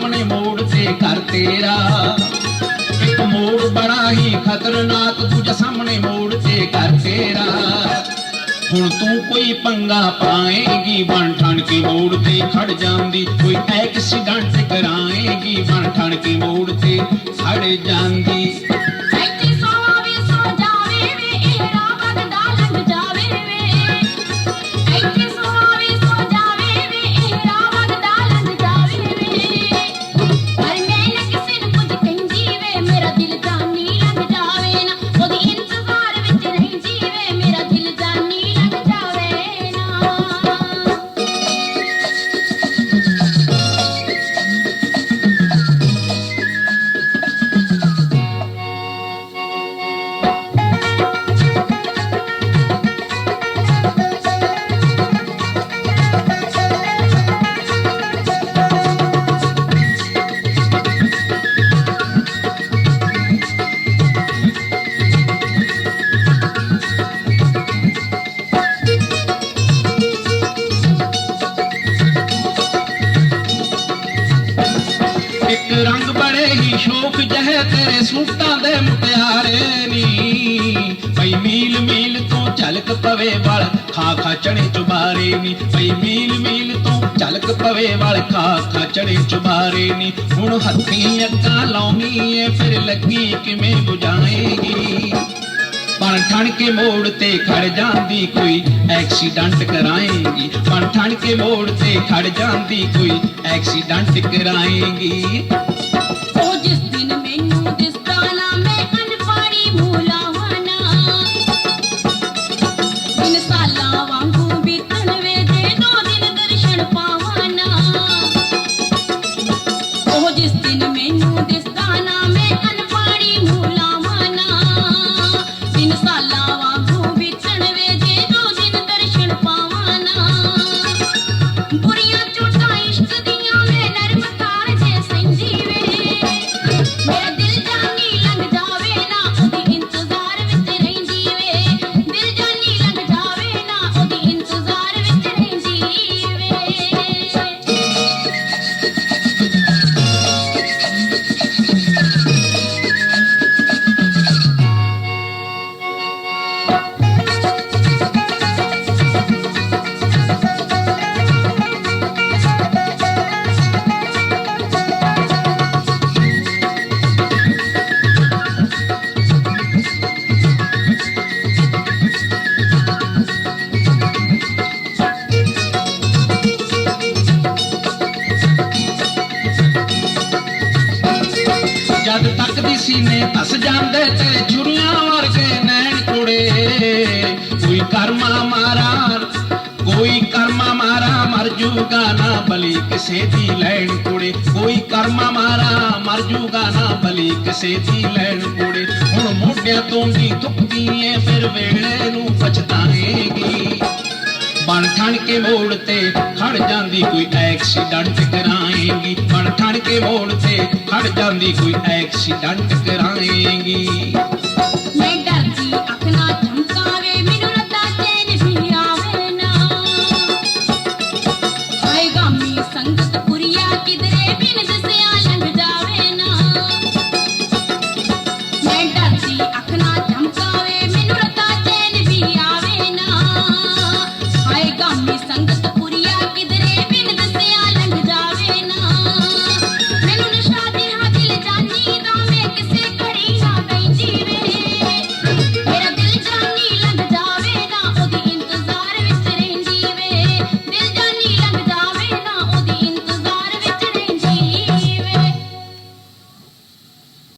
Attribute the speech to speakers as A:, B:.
A: ਖਤਰਨਾਕ ਸਾਹਮਣੇ ਮੋੜ ਤੇ ਘਰ ਤੇਰਾ। ਇੱਕ ਮੋੜ ਬੜਾ ਹੀ ਖਤਰਨਾਕ, ਦੂਜਾ ਸਾਹਮਣੇ ਮੋੜ ਤੇ ਘਰ ਤੇਰਾ। ਹੁਣ ਤੂੰ ਕੋਈ ਪੰਗਾ ਪਾਏਗੀ, ਬਣ ਠਣ ਕੇ ਮੋੜ ਤੇ ਖੜ ਜਾਂਦੀ। ਕੋਈ ਐਕਸੀਡੈਂਟ ਕਰਾਏਗੀ, ਬਣ ਠਣ ਕੇ ਮੋੜ ਤੇ ਖੜ ਜਾਂਦੀ। ਰੰਗ ਬੜੇ ਹੀ ਸ਼ੋਕ ਜਹੇ, ਤੇਰੇ ਸੂਟਾਂ ਦੇ ਮੁਟਿਆਰੇ ਨੀ। ਪਈ ਮੀਲ ਮੀਲ ਤੋਂ ਝਲਕ ਪਵੇ ਵਲ, ਖਾ ਖਾ ਚਣੇ ਚੁਬਾਰੇ ਨੀ। ਪਈ ਮੀਲ ਮੀਲ ਤੋਂ ਝਲਕ ਪਵੇ ਵਲ, ਖਾ ਖਾ ਚਣੇ ਚੁਬਾਰੇ ਨੀ। ਹੁਣ ਹੱਥੀਂ ਅੱਗਾ ਲਾਉਣੀ ਏ, ਫਿਰ ਲੱਗੀ ਕਿਵੇਂ ਬੁਝਾਏਗੀ? ਬਣ ਠਣ ਕੇ ਮੋੜ ਤੇ ਖੜ ਜਾਂਦੀ ਕੋਈ, ਐਕਸੀਡੈਂਟ ਕਰਾਏਗੀ। ਬਣ ਠਣ ਕੇ ਮੋੜ ਤੇ ਖੜ ਜਾਂਦੀ ਕੋਈ, ਐਕਸੀਡੈਂਟ ਕਰਾਏਗੀ।
B: ਉਹ ਜਿਸ ਦਿਨ ਮੈਨੂੰ ਦਿਸਦਾ ਨਾ, ਮੈਂ ਅਨਪਾੜੀ ਭੁਲਾਵਾਂ ਨਾ। ਦਿਨ ਸਾਲਾਂ ਵਾਂਗੂ ਬੀਤਣ ਵੇ ਜੇ ਦੋ ਦਿਨ ਦਰਸ਼ਨ ਪਾਵਾਂ ਨਾ। ਉਹ ਜਿਸ ਦਿਨ ਮੈਨੂੰ
A: ਸੀਨੇ ਧਸ ਜਾਂਦੇ ਤੇਰੇ ਛੁਰੀਆਂ ਵਰਗੇ ਨੈਣ ਕੁੜੇ। ਕੋਈ ਕਰਮਾ ਮਾਰਾ ਕੋਈ ਕਰਮਾ ਮਾਰਾ ਮਰ ਜੂਗਾ ਨਾ ਬਲੀ ਕਿਸੇ ਦੀ ਲੈਣ ਕੁੜੇ। ਕੋਈ ਕਰਮਾ ਮਾਰਾ ਮਰ ਜੂਗਾ ਨਾ ਬਲੀ ਕਿਸੇ ਦੀ ਲੈਣ ਕੁੜੇ। ਹੁਣ ਮੋਢਿਆਂ ਤੋਂ ਦੀ ਥੁੱਕਦੀ ਏ ਫਿਰ ਵੇਲੇ ਨੂੰ ਪਛਤਾਏਗੀ। ਬਣ ਠਣ ਕੇ ਮੋੜ ਤੇ ਖੜ ਜਾਂਦੀ ਕੋਈ ਐਕਸੀਡੈਂਟ ਕਰਾਏਗੀ। ਬਣ ਠਣ ਕੇ ਮੋੜ ਤੇ ਖੜ ਜਾਂਦੀ ਕੋਈ ਐਕਸੀਡੈਂਟ ਕਰਾਏਗੀ।